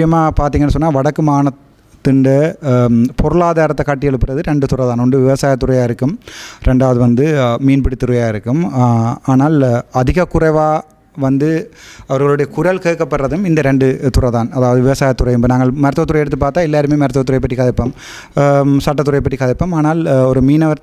முக்கியமாக பார்த்தீங்கன்னு சொன்னால் வடக்கு மாநிலத்தின் பொருளாதாரத்தை கட்டி எழுப்புறது ரெண்டு துறை தான். ஒன்று விவசாயத்துறையாக இருக்கும் ரெண்டாவது வந்து மீன்பிடித்துறையாக இருக்கும். ஆனால் அதிக குறைவாக வந்து அவர்களுடைய குரல் கேட்கப்படுறதும் இந்த ரெண்டு துறை தான். அதாவது விவசாயத்துறை இப்போ நாங்கள் மருத்துவத்துறை எடுத்து பார்த்தா எல்லாருமே மருத்துவத்துறையை பற்றி கதைப்போம். சட்டத்துறையை பற்றி கதைப்போம். ஆனால் ஒரு மீனவர்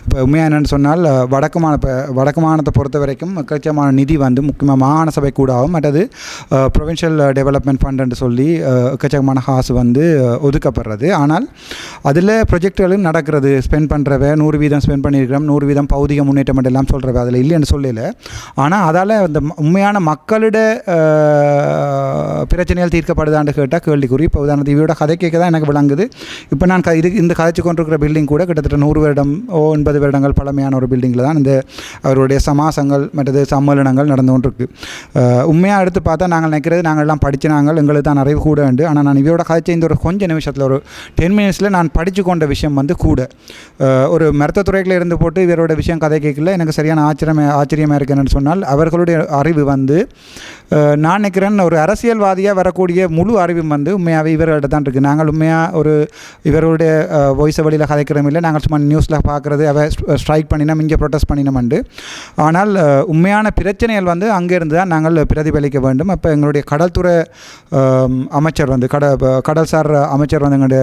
இப்போ உண்மையாக என்னென்னு சொன்னால் வடக்கு மாநில வடக்கு மாநிலத்தை பொறுத்த வரைக்கும் எக்கச்சக்கமான நிதி வந்து முக்கியமாக மாகாண சபை கூடாகும் மற்றது ப்ரொவின்ஷியல் டெவலப்மெண்ட் ஃபண்டுன்னு சொல்லி அஹ், எக்கச்சக்கமான காசு வந்து ஒதுக்கப்படுறது. ஆனால் அதில் ப்ரொஜெக்டுகளும் நடக்கிறது. ஸ்பெண்ட் பண்ணுறவ நூறு வீதம் ஸ்பெண்ட் பண்ணியிருக்கிறோம் நூறு வீதம் பௌதிக முன்னேற்றம் எல்லாம் சொல்கிறவ அதில் இல்லைன்னு சொல்லல. ஆனால் அதால் அந்த உண்மையான மக்களிட பிரச்சனைகள் தீர்க்கப்படுதான்னு கேட்டால் கேள்விக்குறி. இப்போ உதாரணத்துக்கு இவரோட கதை கேட்க தான் எனக்கு விளங்குது. இப்போ நான் க இது இந்த கதைச்சு கொண்டிருக்கிற பில்டிங் கூட கிட்டத்தட்ட நூறு வருடம் ஓ ஒன்பது வருடங்கள் பழமையான ஒரு பில்டிங்கில் தான் இந்த அவருடைய சமாசங்கள் மற்றது சம்மேளனங்கள் நடந்து கொண்டிருக்கு. உண்மையாக எடுத்து பார்த்தா நாங்கள் நினைக்கிறது நாங்கள் எல்லாம் படிச்சு நாங்கள் எங்களுக்கு தான் அறிவு கூட உண்டு. ஆனால் நான் இவரோட கதைச்ச இந்த ஒரு கொஞ்ச நிமிஷத்தில் ஒரு டென் மினிட்ஸில் நான் படித்து கொண்ட விஷயம் வந்து கூட. ஒரு மருத்துவத்துறையில் இருந்து போட்டு இவரோட விஷயம் கதை கேட்கல எனக்கு சரியான ஆச்சரியம் ஆச்சரியமாக இருக்குன்னு சொன்னால் அவர்களுடைய அறிவு வந்து நான் நினைக்கிறேன் ஒரு அரசியல்வாதியாக வரக்கூடிய முழு அறிவும் வந்து உண்மையாகவே இவர்கள்ட்ட தான் இருக்குது நாங்கள் உண்மையாக ஒரு இவருடைய வாய்ஸ் வழியில் கதைக்கிறோம் இல்லை நாங்கள் சும்மா நியூஸில் பார்க்குறது அவ ஸ்ட்ரைக் பண்ணினோம் இங்கே ப்ரொட்டஸ்ட் பண்ணினோம்ண்டு. ஆனால் உண்மையான பிரச்சனைகள் வந்து அங்கேருந்து தான் நாங்கள் பிரதிபலிக்க வேண்டும். அப்போ எங்களுடைய கடல்துறை அமைச்சர் வந்து கட கடல்சார் அமைச்சர் வந்து எங்களுடைய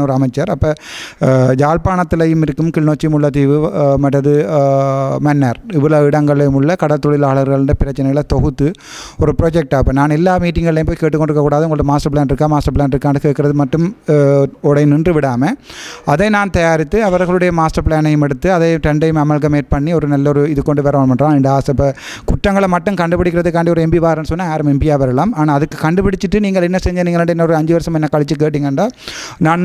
ஒரு அமைச்சர். அப்போ ஜாழ்ப்பாணத்திலையும் இருக்கும் கிளிநொச்சி முல்லைத்தீவு மற்றது மன்னர். இவ்வளோ இவ்வளவு இடங்களிலும் உள்ள கடல் தொழிலாளர்களோட பிரச்சனைகளை தொகுத்து ஒரு ப்ராஜெக்டாக இப்போ நான் எல்லா மீட்டிங்கள்லையும் போய் கேட்டுக்கொண்டிருக்க கூடாது. உங்கள்ட்ட மாஸ்டர் பிளான் இருக்கா மாஸ்டர் பிளான் இருக்கான்னு கேட்குறது மட்டும் அஹ், உடை நின்று விடாமல் அதை நான் தயாரித்து அவர்களுடைய மாஸ்டர் பிளானையும் எடுத்து அதை ரெண்டையும் அமல்கமேட் பண்ணி ஒரு நல்ல ஒரு இது கொண்டு வர பண்ணுறோம் இந்த ஆசை. இப்போ குற்றங்களை மட்டும் கண்டுபிடிக்கிறதுக்காண்டி ஒரு எம்பி வரேன்னு சொன்னால் யாரும் எம்பியாக வரலாம். ஆனால் அதுக்கு கண்டுபிடிச்சிட்டு நீங்கள் என்ன செஞ்சீங்கன்னா நீங்கள் இன்னொரு அஞ்சு வருஷம் என்ன கழிச்சு கேட்டிங்கன்னா நான்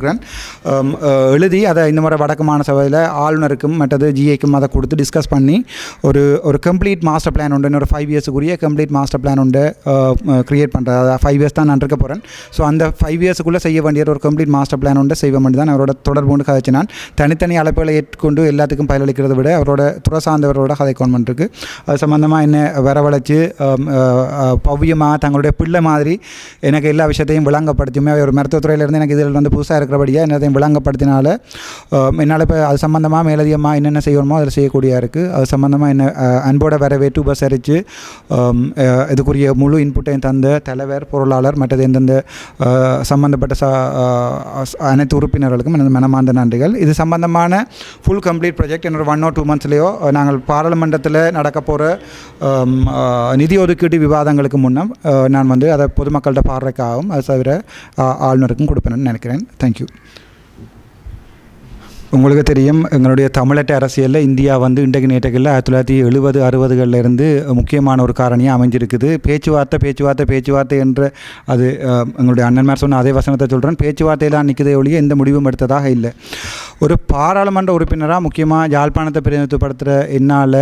அம், எழுதி அதை இந்த முறை வடக்கு மாநில சபையில் ஆளுநருக்கும் மற்றது ஜிஏக்கும் அதை கொடுத்து டிஸ்கஸ் பண்ணி ஒரு ஒரு கம்ப்ளீட் மாஸ்டர் பிளான் உண்டு. இன்னொரு ஃபைவ் இயர்ஸுக்குரிய கம்ப்ளீட் மாஸ்டர் பிளான் உண்டு க்ரியேட் பண்ணுறது அதை ஃபைவ் இயர்ஸ் தான் நான் இருக்க போகிறேன் ஸோ அந்த ஃபைவ் இயர்ஸுக்குள்ளே செய்ய வேண்டிய ஒரு கம்ப்ளீட் மாஸ்டர் பிளான் உண்டு. செய்ய வேண்டி தான் அவரோட தொடர்பு கொண்டு கதைச்சு நான் தனித்தனி அழைப்புகளை ஏற்றுக்கொண்டு எல்லாத்துக்கும் பயனளிக்கிறத விட அவரோட துறை சார்ந்தவரோட கதை கவர்மெண்ட் இருக்குது அது சம்மந்தமாக என்ன வரவழைச்சு பவ்யமாக தங்களுடைய பிள்ளை மாதிரி எனக்கு எல்லா விஷயத்தையும் விளங்கப்படுத்தியுமே ஒரு மருத்துவத்துறையிலேருந்து எனக்கு இதில் வந்து புதுசாக இருக்கிற இருக்கிறபடியாக என்னதையும் விளங்கப்படுத்தினால என்னால் இப்போ அது சம்மந்தமாக மேலதிகமாக என்னென்ன செய்யணுமோ அதில் செய்யக்கூடிய இருக்குது அது சம்மந்தமாக என்ன அஹ், அன்போட வரவேற்று உபசரித்து இதுக்குரிய முழு இன்புட்டையும் தந்த தலைவர் பொருளாளர் மற்றது எந்தெந்த சம்மந்தப்பட்ட ச அனைத்து உறுப்பினர்களுக்கும் எனது மனமார்ந்த நன்றிகள். இது சம்பந்தமான ஃபுல் கம்ப்ளீட் ப்ராஜெக்ட் என்னோட ஒன் ஆர் டூ மந்த்ஸ்லேயோ நாங்கள் பாராளுமன்றத்தில் நடக்க போகிற நிதி ஒதுக்கீடு விவாதங்களுக்கு முன்னம் நான் வந்து அதை பொதுமக்கள்கிட்ட பாடுறதுக்காகவும் அது தவிர ஆளுநருக்கும் கொடுப்பேன்னு நினைக்கிறேன். தேங்க்யூ உங்களுக்கு தெரியும் எங்களுடைய தமிழட்ட அரசியலில் இந்தியா வந்து இன்றைக்கு நேற்றுகளில் ஆயிரத்தி தொள்ளாயிரத்தி எழுபது அறுபதுகளிலிருந்து முக்கியமான ஒரு காரணியாக அமைஞ்சிருக்குது. பேச்சுவார்த்தை பேச்சுவார்த்தை பேச்சுவார்த்தை என்ற அது எங்களுடைய அண்ணன்மார் சொன்ன அதே வசனத்தை சொல்கிறேன் பேச்சுவார்த்தையெல்லாம் நிற்குதே ஒழிய எந்த முடிவும் எடுத்ததாக இல்லை. ஒரு பாராளுமன்ற உறுப்பினராக முக்கியமாக யாழ்ப்பாணத்தை பிரதிநிதித்துவப்படுத்துகிற என்னால்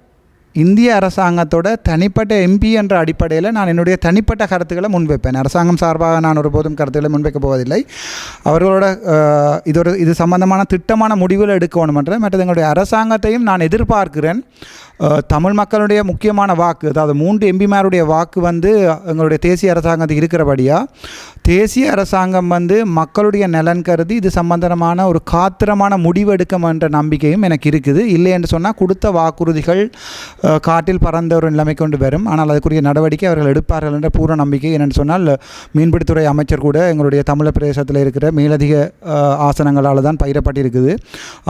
இந்திய அரசாங்கத்தோட தனிப்பட்ட எம்பி என்ற அடிப்படையில் நான் என்னுடைய தனிப்பட்ட கருத்துக்களை முன்வைப்பேன். அரசாங்கம் சார்பாக நான் ஒருபோதும் கருத்துக்களை முன்வைக்கப் போவதில்லை. அவர்களோட இது ஒரு இது சம்பந்தமான திட்டமான முடிவுகள் என்ற மற்றது எங்களுடைய அரசாங்கத்தையும் நான் எதிர்பார்க்கிறேன். தமிழ் மக்களுடைய முக்கியமான வாக்கு அதாவது மூன்று எம்பிமாருடைய வாக்கு வந்து எங்களுடைய தேசிய அரசாங்கத்துக்கு இருக்கிறபடியாக தேசிய அரசாங்கம் வந்து மக்களுடைய நலன் கருதி இது சம்பந்தமான ஒரு காத்திரமான முடிவு எடுக்கும் என்ற நம்பிக்கையும் எனக்கு இருக்குது. இல்லை என்று சொன்னால் கொடுத்த வாக்குறுதிகள் காட்டில் பறந்த ஒரு நிலைமை கொண்டு வரும். ஆனால் அதுக்குரிய நடவடிக்கை அவர்கள் எடுப்பார்கள் என்ற பூர்ண நம்பிக்கை என்னென்னு சொன்னால் மீன்பிடித்துறை அமைச்சர் கூட எங்களுடைய தமிழர் பிரதேசத்தில் இருக்கிற மேலதிக ஆசனங்களால் தான் பயிரப்பட்டிருக்குது.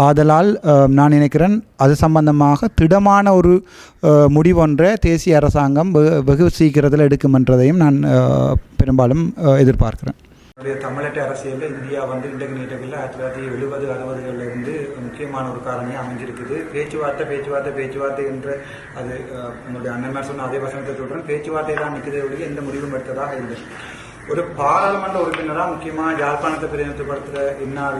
ஆதலால் நான் நினைக்கிறேன் அது சம்பந்தமாக திடமான ஒரு ஒரு முடிவொன்றை தேசிய அரசாங்கம் வெ- வெகு சீக்கிரத்தில் எடுக்கும் என்றதையும் நான் பெரும்பாலும் எதிர்பார்க்கிறேன். என்னுடைய தமிழட்ட அரசியலில் இந்தியா வந்து இன்றைக்கு ஆயிரத்தி தொள்ளாயிரத்தி எழுபது அறுபதுகளில் இருந்து முக்கியமான ஒரு காரணியாக அமைஞ்சிருக்குது. பேச்சுவார்த்தை பேச்சுவார்த்தை பேச்சுவார்த்தை என்ற அது அஹ், அண்ணன் சொன்ன அதே வசனத்தை சொல்கிறேன் பேச்சுவார்த்தை தான் நிற்குதே ஒழிய எந்த முடிவும் எடுத்ததாக இல்லை. ஒரு பாராளுமன்ற உறுப்பினராக முக்கியமாக யாழ்ப்பாணத்தை பிரதிநிதித்துவப்படுத்துகிற இன்னால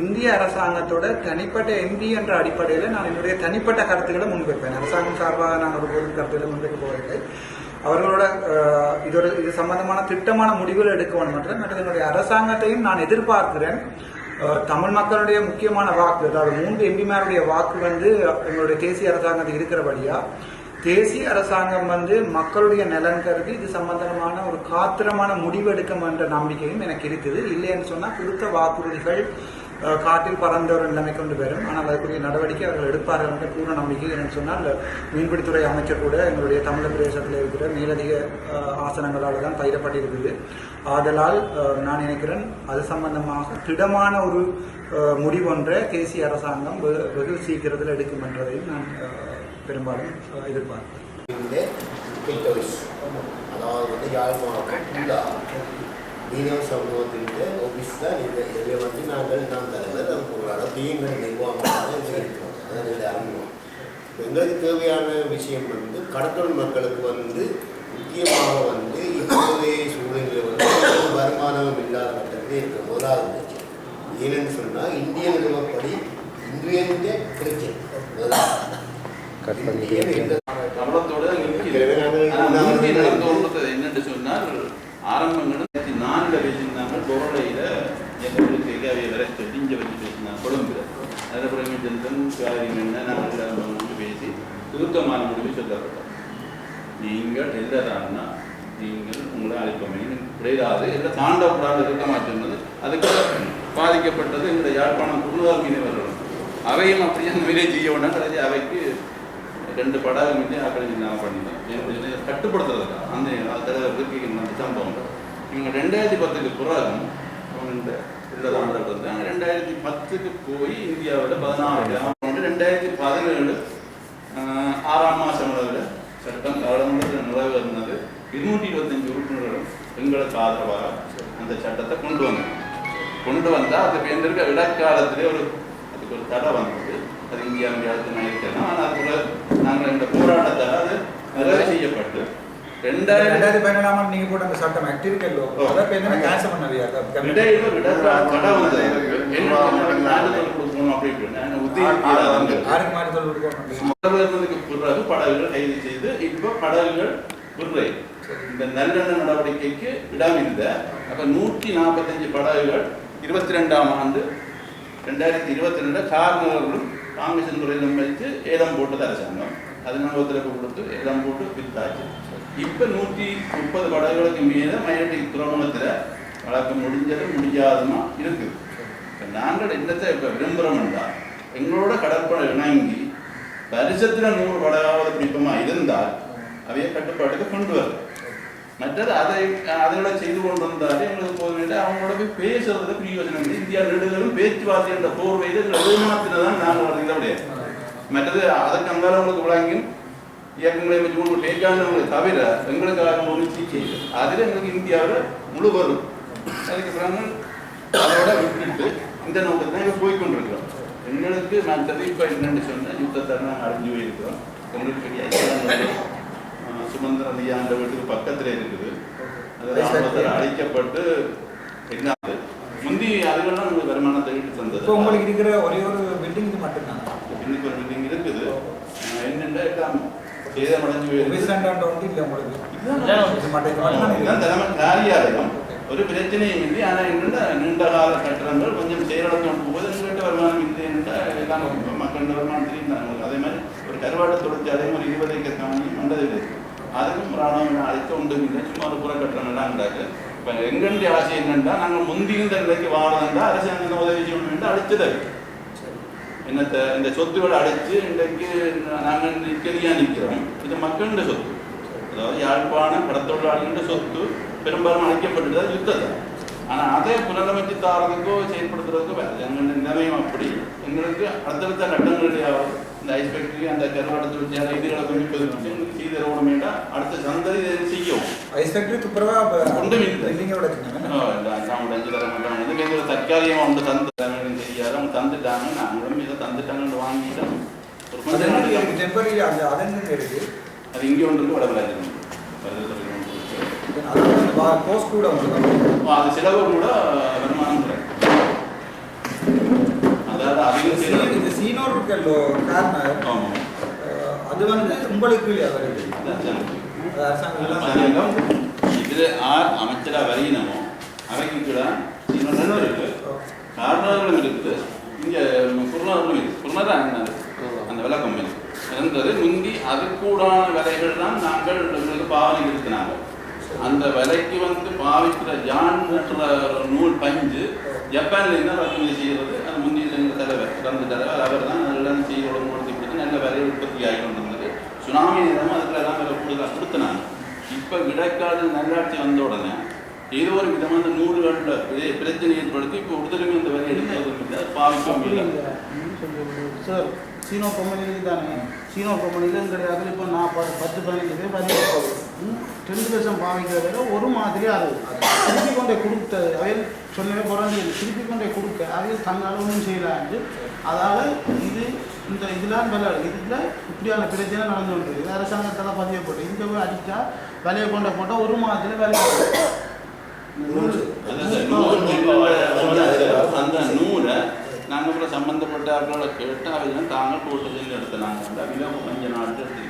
இந்திய அரசாங்கத்தோட தனிப்பட்ட எம்பி என்ற அடிப்படையில் நான் என்னுடைய தனிப்பட்ட கருத்துக்களை முன்வைப்பேன். அரசாங்கம் சார்பாக நான் ஒருபோதும் கருத்துக்களை முன்வைக்க போவதில்லை. அவர்களோட இதோட இது சம்பந்தமான திட்டமான முடிவுகள் எடுக்க வேண்டும் மற்றும் என்னுடைய அரசாங்கத்தையும் நான் எதிர்பார்க்கிறேன். தமிழ் மக்களுடைய முக்கியமான வாக்கு அதாவது மூன்று எம்பிமாருடைய வாக்கு வந்து எங்களுடைய தேசிய அரசாங்கத்துக்கு இருக்கிறபடியா தேசிய அரசாங்கம் வந்து மக்களுடைய நலன் கருதி இது சம்பந்தமான ஒரு காத்திரமான முடிவெடுக்கும் என்ற நம்பிக்கையும் எனக்கு இருக்குது. இல்லைன்னு சொன்னால் கொடுத்த வாக்குறுதிகள் காட்டில் பறந்த ஒரு நிலைமை கொண்டு வரும். ஆனால் அதுக்குரிய நடவடிக்கை அவர்கள் எடுப்பார்கள் என்ற பூர்ண நம்பிக்கை என்னன்னு சொன்னால் மீன்பிடித்துறை அமைச்சர் கூட எங்களுடைய தமிழக பிரதேசத்தில் இருக்கிற மேலதிக ஆசனங்களால் தான் பயிரப்பட்டிருக்குது. ஆதலால் நான் நினைக்கிறேன் அது சம்பந்தமாக திடமான ஒரு முடிவொன்றை தேசிய அரசாங்கம் வெகு சீக்கிரத்தில் எடுக்கும் என்றதையும் நான் பெரும்பாலும் எதிர்பார்க்கிறேன். அதாவது வந்து யாழ் மாவட்டம் மீனவ சமூகத்தின் தான் இந்த இதில் வந்து நாங்கள் நான் தலைவர் அது பொருளாளர் தீயங்கள் நிர்வாகமாக இருக்கிறோம் அதான் இந்த அறிமுகம். எங்களுக்கு தேவையான விஷயம் வந்து கடத்தொழில் மக்களுக்கு வந்து முக்கியமாக வந்து இப்போதைய சூழ்நிலையில் வந்து வருமானம் இல்லாத கட்டத்தில் இருக்க முதலாவது பிரச்சனை. ஏனென்று சொன்னால் இந்திய நிறுவப்படி இந்தியன் பிரச்சனை. முதலாவது. இந்தியன் எந்த கவலத்தோட நிற்கிறது எனவே நாங்கள் ஆனா முந்தி நாங்கள் நடந்து கொண்டது என்னன்னு சொன்னால் ஆரம்பங்கள் நான்கில் வச்சிருந்தாங்க பொருளையில் எங்களுக்கு அவைய வர சொல்லி இங்கே வச்சு பேசினாங்க கொழும்புல அதில் பிரமிச்சந்திரன் காரியம் என்ன நாங்கள் பேசி சுருக்கமான முடிவு சொல்லப்பட்டோம். நீங்கள் எல்லதான்னா நீங்கள் உங்களை அழைப்பமே. கிடையாது எல்லாம் தாண்டப்படாத இருக்க சொன்னது அதுக்கு பாதிக்கப்பட்டது எங்களுடைய யாழ்ப்பாணம் குருவார் மீனவர்களும் அவையும் அப்படியே அந்த வேலையை செய்ய வேண்டாம். கடைசி அவைக்கு ரெண்டு படாக மீது ஆக்களை நாங்கள் பண்ணிட்டோம் எனக்கு கட்டுப்படுத்துறதுக்கா? அந்த தலைவருக்கு அந்த சம்பவம். இவங்க ரெண்டாயிரத்தி பத்துக்கு பிறகு அவங்க இந்த இருந்தாங்க ரெண்டாயிரத்தி பத்துக்கு போய் இந்தியாவில் பதினாறு வந்து ரெண்டாயிரத்தி பதினேழு ஆறாம் மாதம் அளவில் சட்டம் பாராளுமன்றத்தில் நிறைவேறினது இருநூற்றி இருபத்தஞ்சு உறுப்பினர்களும் எங்களுக்கு ஆதரவாக அந்த சட்டத்தை கொண்டு வந்தாங்க கொண்டு வந்தால் அது பேர்ந்திருக்க இடைக்காலத்திலே ஒரு அதுக்கு ஒரு தடை வந்தது. அது இந்தியா அடுத்து நினைக்கலாம் ஆனால் அதுக்குள்ள நாங்கள் இந்த போராட்டத்தால் அது நிறைவு செய்யப்பட்டு ரெண்டாயிரத்தி பதினேழாம் நீங்க போட்ட அந்த சட்டம் ஆக்டிவிட்டி ஓ. அதை பேர் என்ன கேன்சல் மாதிரி தொழில் கொடுக்கணும் முதல்வர்களுக்கு பிறகு படகுகள் கைது செய்து இப்போ படகுகள் விடுறை இந்த நல்லெண்ண நடவடிக்கைக்கு இடம் இல்லை. அப்ப நூற்றி நாற்பத்தஞ்சு படகுகள் இருபத்தி ரெண்டாம் ஆண்டு ரெண்டாயிரத்தி இருபத்தி ரெண்டு கார்னர்களும் காங்கிரஸ் துறையிலும் வைத்து ஏலம் போட்டது அரசாங்கம். அது நாங்கள் ஒத்துழைப்பு கொடுத்து ஏலம் போட்டு வித்தாச்சு. இப்போ நூற்றி முப்பது படகுகளுக்கு மீது மயிலட்டி துறைமுகத்தில் வழக்கு முடிஞ்சது முடியாதுமா இருக்குது இப்போ நாங்கள் என்னத்தை இப்போ விரும்புகிறோம்னா எங்களோட கடற்படை இணங்கி பரிசத்தில் நூறு படகாவது பிடிப்பமா இருந்தால் அவைய கட்டுப்பாட்டுக்கு கொண்டு வரும். மற்றது அதை அதோட செய்து கொண்டு வந்தாலே எங்களுக்கு போதும் அவங்களோட போய் பேசுறது பிரயோஜனம் இல்லை. இந்தியா நெடுகளும் பேச்சுவார்த்தை என்ற போர்வையில் எங்களை ஏமாத்தினதான் நாங்கள் வருகிறத கிடையாது மற்றது அதற்கு அந்த உங்களுக்கு விளங்கும் இயக்கங்களை வச்சு உங்களுக்கு பேச்சாண்டவங்களை தவிர எங்களுக்காக ஒரு சிகிச்சை அதில் எங்களுக்கு இந்தியாவில் முழு வரும். அதுக்கு பிறகு அதோட விட்டுட்டு இந்த நோக்கத்தை நாங்கள் போய் கொண்டிருக்கிறோம் எங்களுக்கு நான் இப்போ என்னன்னு சொன்னால் யுத்தத்தை நாங்கள் அழிஞ்சு போயிருக்கிறோம். உங்களுக்கு பெரிய சுமந்திர ஐயாண்ட வீட்டுக்கு பக்கத்தில் இருக்குது. அது அழிக்கப்பட்டு என்ன? முந்தி அதுக்கெல்லாம் உங்களுக்கு வருமானத்தை ஈட்டு தந்தது. இப்போ உங்களுக்கு இருக்கிற ஒரே ஒரு பில்டிங் இது மட்டும்தான்? இன்னைக்கு ஒரு பில்டிங் இருக்குது. என்னென்ன எல்லாம். தலைமை காரியாலயம். ஒரு பிரச்சனையும் இல்லை ஆனால் என்னென்ன நீண்ட கால கட்டடங்கள் கொஞ்சம் செயலிழந்து போகுது எங்கள்கிட்ட வருமானம் இல்லை என்றால் எல்லாம் மக்கள் வருமானம் தெரியும். அதே மாதிரி ஒரு கருவாட்டு தொழிற்சாலையும் ஒரு இருபது ஏக்கர் காணி மண்டதில் இருக்கு அதுக்கும் ராணுவம் அழைக்க ஒன்றும் இல்லை. சும்மா ஒரு புற கட்டணங்கள்லாம் உண்டாக்கு இப்போ எங்களுடைய ஆசை என்னென்னா நாங்கள் முந்தி இருந்த நிலைக்கு வாழந்தா அரசாங்கம் உதவி செய்யணும் என்று அழைச்சது என்னத்தை இந்த சொத்துக்களை அடைச்சு இன்றைக்கு நாங்கள் நிற்கதியாக நிற்கிறோம் இது மக்களுடைய சொத்து. அதாவது யாழ்ப்பாணம் கடத்தொழிலாளிகளோட சொத்து பெரும்பாலும் அழைக்கப்பட்டது யுத்தத்தை ஆனால் அதை புனரமைச்சு தாரதுக்கோ செயல்படுத்துறதுக்கோ வேறு எங்களுடைய நிலையம் அப்படி. எங்களுக்கு அடுத்தடுத்த கட்டங்களிலேயாவது இந்த ஐஸ் ஃபேக்டரி அந்த கருவாடு தொழிற்சாலை இதுகளை கொஞ்சம் பெருமிச்சு எங்களுக்கு செய்து வேண்டாம் அடுத்த சந்ததி இதை செய்யும். ஐஸ் ஃபேக்டரி துப்புரவா ஒன்றும் இல்லை. அவங்க அஞ்சு தர மாட்டாங்க வந்து எங்களுக்கு தற்காலிகமாக ஒன்று தந்துட்டாங்கன்னு தெரியாது. அவங்க தந்துட்டாங்க நாங்களும் இதை தந்துட்டாங்கன்னு வாங்கிட்டோம் ஒரு கொஞ்ச நாளைக்கு டெம்பரரி அந்த அதெங்க இருக்கு அது இங்கே ஒன்று அந்த போஸ்ட் கூட அது செலவு கூட வருமானம் அதாவது அதிகம் இந்த சீனோர் இருக்கல்லோ கார்னர் அது வந்து உங்களுக்கு வருது அரசாங்கம் இதில் ஆர் அமைச்சராக வரையினமோ அவைக்கு கூட இன்னொன்று இருக்கு காரணங்களும் இருக்குது இங்கே குருநாதர்களும் இருக்குது குருநாதான் அந்த விலை கம்மி இருந்தது முந்தி அதுக்கூடான விலைகள் தான் நாங்கள் எங்களுக்கு பாவனை இருக்கிறாங்க அந்த விலைக்கு வந்து பாவிக்கிற ஜான் மூட்டுற நூல் பஞ்சு ஜப்பான்ல இருந்தால் இறக்குமதி செய்கிறது? அது முந்தி எங்கள் தலைவர் இறந்த தலைவர் அவர் தான் நல்லா செய்ய உடம்பு கொடுத்து நல்ல விலை உற்பத்தி ஆகி கொண்டிருந்தது. சுனாமி நேரமும் அதுக்கு எல்லாம் விலை கூடுதலாக கொடுத்தினாங்க. இப்போ இடைக்கால நல்லாட்சி வந்த உடனே ஏதோ ஒரு விதமான நூறுகளில் பிரச்சனை ஏற்படுத்தி இப்போ உடலுமே இந்த விலை எடுத்து இல்லை பாவிக்கவும் இல்லை சார் சீனோ கம்பெனிக்கு தானே சீனோ கம்பெனியில் கிடையாது இப்போ நான் ப- பத்து பதினஞ்சு பேர் பதினஞ்சு ரெண்டு லட்சம் பாவிக்கிற வேலை ஒரு மாதிரி அது திருப்பி கொண்டே கொடுத்த அவையில் சொன்னவே குறைஞ்சி திருப்பி கொண்டே கொடுக்க. அவையில் தன்னால ஒன்றும் செய்யலாண்டு அதால் இது இந்த இதெல்லாம் விளையாடு இதில் இப்படியான பிரச்சனை நடந்து கொண்டு இது அரசாங்கத்தில் பதியப்பட்டு இங்கே போய் அடித்தா விலையை கொண்ட போட்டால் ஒரு மாதத்தில் விலை அந்த அந்த நூலை நாங்கள் கூட சம்மந்தப்பட்ட ஆட்களை கேட்டு அவங்க தாங்க கூட்டத்தில் எடுத்தனாங்க அந்த விலை கொஞ்ச நாள் எடுத்துருக்கேன்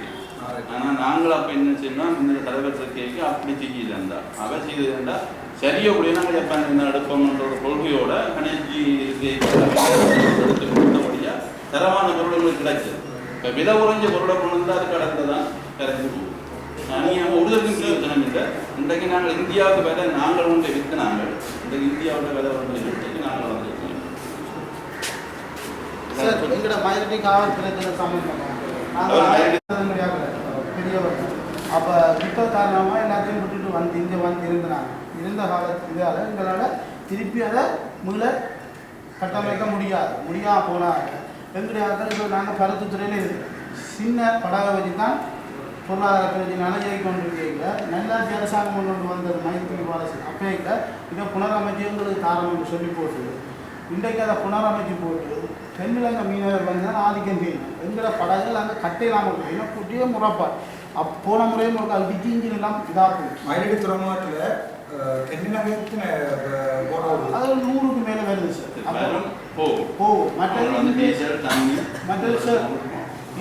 ஆனால் நாங்கள் அப்போ என்ன செய்யணும் இந்த தலைவர் கேட்க அப்படி செய்யல அவ செய்ததுண்டா சரியோ கூட நாங்கள் ஜப்பான் என்ன எடுப்போம்ன்ற ஒரு கொள்கையோட கணேஜி எடுத்து தரமான பொருள்கள் கிடைச்சது இப்போ விலை உறைஞ்ச பொருளை கொண்டு வந்து அது கடந்து தான் கரைஞ்சு போகும். நீங்கள் உறுதலுக்கும் பிரயோஜனம் இல்லை இன்றைக்கு நாங்கள் இந்தியாவுக்கு விலை நாங்கள் ஒன்றை விற்று நாங்கள். இன்றைக்கு இந்தியாவோட விலை ஒன்றை இன்றைக்கு நாங்கள் வந்து சார் எங்களோட மயிலட்டி காவல் பிரச்சனை சம்பந்தமாக அவர் மயிலட்டி- பெரியவர். அப்போ யுத்த காரணமாக எல்லாத்தையும் விட்டுட்டு வந்து இங்கே வந்து இருந்தாங்க இருந்த காலத்து இதால் எங்களால் திருப்பி அதை மீள கட்டமைக்க முடியாது. முடியாம போனாங்க. எங்களுடைய இப்போ நாங்கள் பருத்துத்துறையில் இருக்கிறோம். சின்ன படகை வச்சு தான் பொருளாதார பிரச்சனை இயக்கி கொண்டிருக்கீங்க நல்லாட்சி அரசாங்கம் கொண்டு வந்தது மைத்திரி பாலசி அப்பேக்க இதை புனரமைச்சு எங்களுக்கு தாரம் சொல்லி போட்டு இன்றைக்கு அதை புனரமைச்சு போட்டு தென்னிலங்கை மீனவர் வந்து ஆதிக்கம் செய்யணும் எங்கிற படகுகள் அங்கே கட்டையிலாமல் போய் ஏன்னா குட்டியே முறைப்பாடு. அப் போன முறையும் ஒரு இடிச்சு இன்ஜின் எல்லாம் இதாக மயிலடி துறைமுகத்தில் தென்னிலங்கத்தின் அது ஒரு நூறுக்கு மேலே வருது சார் அப்போ போகும். மற்றது மற்றது சார்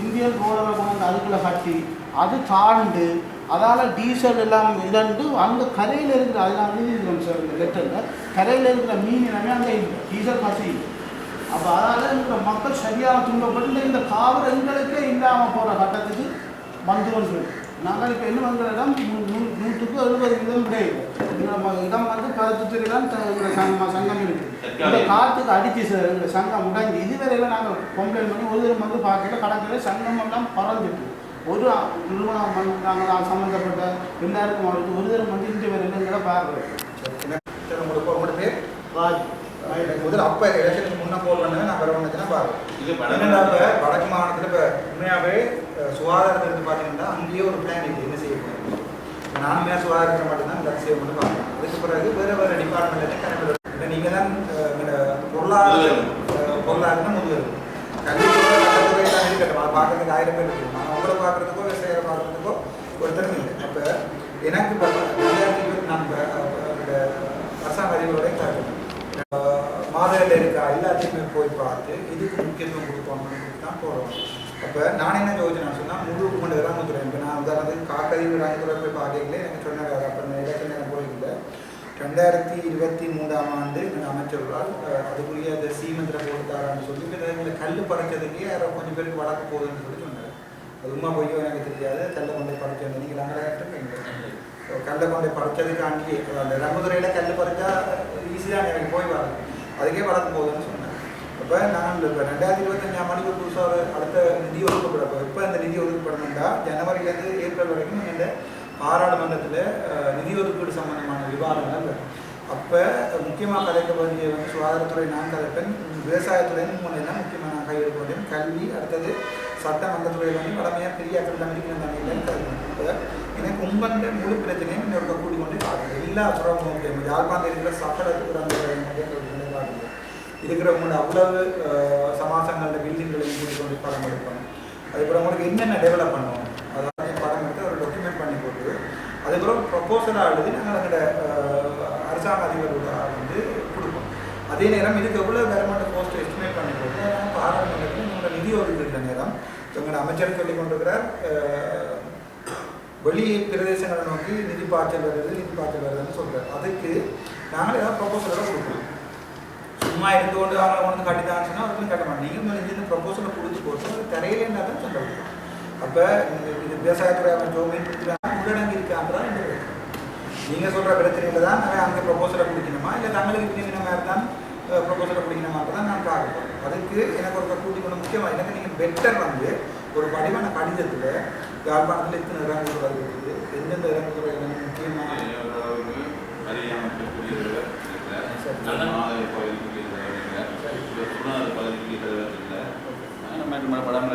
இந்தியன் ரோடரை கொண்டு வந்து அதுக்குள்ளே கட்டி அது தாண்டு அதால் டீசல் எல்லாம் இதண்டு அங்கே கரையில் இருக்கிற அதெல்லாம் எழுதிக்கிறோம் சார் இந்த லெட்டரில் கரையில் இருக்கிற மீன் எல்லாமே அங்கே இல்லை டீசல் பசி இல்லை அப்போ அதால் இருக்கிற மக்கள் சரியான துன்பப்பட்டு இந்த காவல் எங்களுக்கே இல்லாமல் போகிற கட்டத்துக்கு வந்துடும் சொல்லி. நாங்கள் இப்போ என்ன பண்ணுற இடம் நூற்றுக்கு எழுபது வீதம் கிடையாது இந்த இடம் வந்து கருத்துத்துறை தான் எங்கள் சங்கம் சங்கம் இருக்குது இந்த காற்றுக்கு அடிச்சு சார் எங்கள் சங்கம் உடைஞ்சு இதுவரையில் நாங்கள் கம்ப்ளைண்ட் பண்ணி ஒரு தடவை வந்து பார்க்கல. கணக்கில் சங்கம் எல்லாம் பறந்துட்டு. ஒரு நிறுவனம் நாங்கள் சம்மந்தப்பட்ட எல்லாருக்கும் அவருக்கு ஒரு தடவை வந்து இந்த வரையிலங்கிற பார்க்குறோம் உங்களுக்கு உங்களோட பேர்? ராஜ் எனக்கு முதல்ல அப்போ எலெக்ஷனுக்கு முன்னே போல் பண்ணேன் நான் வர வந்துச்சுன்னா பாருங்க இது என்னடா இப்போ படம் வடக்கு மாநிலத்தில் இப்போ உண்மையாகவே அஹ், சுகாதாரத்தை எடுத்து பார்த்தீங்கன்னா அங்கேயே ஒரு பிளான் இருக்குது என்ன செய்ய போகிறோம் நானுமே சுகாதாரத்தை மட்டும்தான் இந்த செய்ய மட்டும் பார்க்குறேன் அதுக்கு பிறகு வேறு வேறு டிபார்ட்மெண்ட்லேருந்து இல்லை நீங்கள் தான் பொருளாதார பொருளாதாரம் முதல் அதை பார்க்கறதுக்கு ஆயிரம் பேர் இருக்கு அவங்கள பார்க்குறதுக்கோ விவசாயிகளை பார்க்குறதுக்கோ ஒருத்தரும் இல்லை. அப்போ எனக்கு இப்போ ரெண்டாயிரத்தி இருபத்தி நான்கு அரசாங்க அதிபரோட கேட்கணும் மாதவில் இருக்கா? எல்லாத்தையுமே போய் பார்த்து இதுக்கு முக்கியத்துவம் கொடுப்போம்னு தான் போகிறோம் அப்போ நான் என்ன யோஜனை சொன்னால் முழு கொண்டு கிராமத்துறை இப்போ நான் உதாரணத்துக்கு காக்கறி கிராமத்துறை போய் பார்க்கல எனக்கு சொன்னாங்க அப்போ நான் எலெக்ஷன் எனக்கு போயிருக்கல ரெண்டாயிரத்தி இருபத்தி மூன்றாம் ஆண்டு எங்கள் அமைச்சர்களால் அதுக்குரிய அந்த சீமந்திர போட்டுத்தாரான்னு சொல்லி இந்த கல் பறைச்சதுக்கே யாரோ கொஞ்சம் பேருக்கு வழக்கு போகுதுன்னு சொல்லி சொன்னாங்க அது உண்மை பொய்யோ எனக்கு தெரியாது. கல்லை கொண்டை படைச்சு வந்து நீங்கள் நாங்கள் இருக்கீங்க கல்லை கொண்டை படைச்சதுக்காண்டி அந்த ரம்புதுறையில் கல் பறிச்சா ஈஸியாக எனக்கு போய் வராது அதுக்கே வளர்த்து போகுதுன்னு சொன்னேன். இப்போ நான் இப்போ ரெண்டாயிரத்தி இருபத்தஞ்சாம் மணிக்கு புதுசாக அடுத்த நிதி ஒதுக்கப்படப்போ இப்போ இந்த நிதி ஒதுக்கப்படணும்டா. ஜனவரிலேருந்து ஏப்ரல் வரைக்கும் இந்த பாராளுமன்றத்தில் நிதி ஒதுக்கீடு சம்பந்தமான விவாதங்கள் அப்போ முக்கியமாக கலைக்க வேண்டிய வந்து சுகாதாரத்துறை நான் கலைப்பேன். விவசாயத்துறைன்னு முன்னே முக்கியமாக நான் கையெழுக்க கல்வி அடுத்தது சட்டம் அந்த துறையில் வந்து கடமையாக பெரிய அக்கல் அமெரிக்கன் தமிழில் எனக்கு உங்கள்கிட்ட முழு பிரச்சனையும் இன்னொரு கூடி கொண்டு பார்க்குது எல்லா துறைமுகம் யாழ்ப்பாணத்தில் இருக்கிற சக்கர அந்த பார்க்குது இருக்கிறவங்களோட அவ்வளவு அஹ், சமாசங்களோட பில்டிங்களையும் கூட்டி கொண்டு படம் எடுப்பாங்க அதுக்கப்புறம் உங்களுக்கு என்னென்ன டெவலப் பண்ணணும் அதாவது படம் எடுத்து ஒரு டாக்குமெண்ட் பண்ணி போட்டு அதுக்கப்புறம் ப்ரப்போசலாக எழுதி நாங்கள் அதோட அரசாங்க அதிபர்களோட வந்து கொடுப்போம். அதே நேரம் இதுக்கு எவ்வளோ கவர்மெண்ட் போஸ்ட் எஸ்டிமேட் பண்ணி போட்டு நாங்கள் பாராளுமன்றத்தில் உங்களோட நிதி ஒதுக்கிற நேரம் எங்களோட அமைச்சர் சொல்லிக் கொண்டிருக்கிறார் வெளி பிரதேசங்களை நோக்கி நிதி பாய்ச்சல் வருது நிதி பாய்ச்சல் வருதுன்னு சொல்கிறார் அதுக்கு நாங்கள் ஏதாவது ப்ரொபோசலாக கொடுப்போம் சும்மா இருந்து கொண்டு அவங்களை கொண்டு கட்டி தாச்சுன்னா அவர்களும் கட்ட மாட்டோம் நீங்கள் மேலே இந்த கொடுத்து போட்டு அது தரையிலே இருந்தால் தான் சொல்ல முடியும். அப்போ இது விவசாயத்துறை அமைச்சோ மீன் உள்ளடங்கி இருக்கான்றதான் இந்த நீங்கள் சொல்கிற பிரச்சனையில் தான் நாங்கள் அங்கே ப்ரொபோசலை கொடுக்கணுமா இல்லை தமிழுக்கு பிடிக்கிற மாதிரி தான் ப்ரொபோசலை கொடுக்கணுமா தான் நான் பார்க்க அதுக்கு எனக்கு ஒரு கூட்டி கொண்டு முக்கியமாக எனக்கு நீங்கள் பெட்டர் வந்து ஒரு வடிவான கடிதத்தில் யாழ்ப்பாணத்தில் எத்தனை இறங்குதுறை இருக்குது எந்தெந்த இறங்குதுறை வந்து முக்கியமாக படம்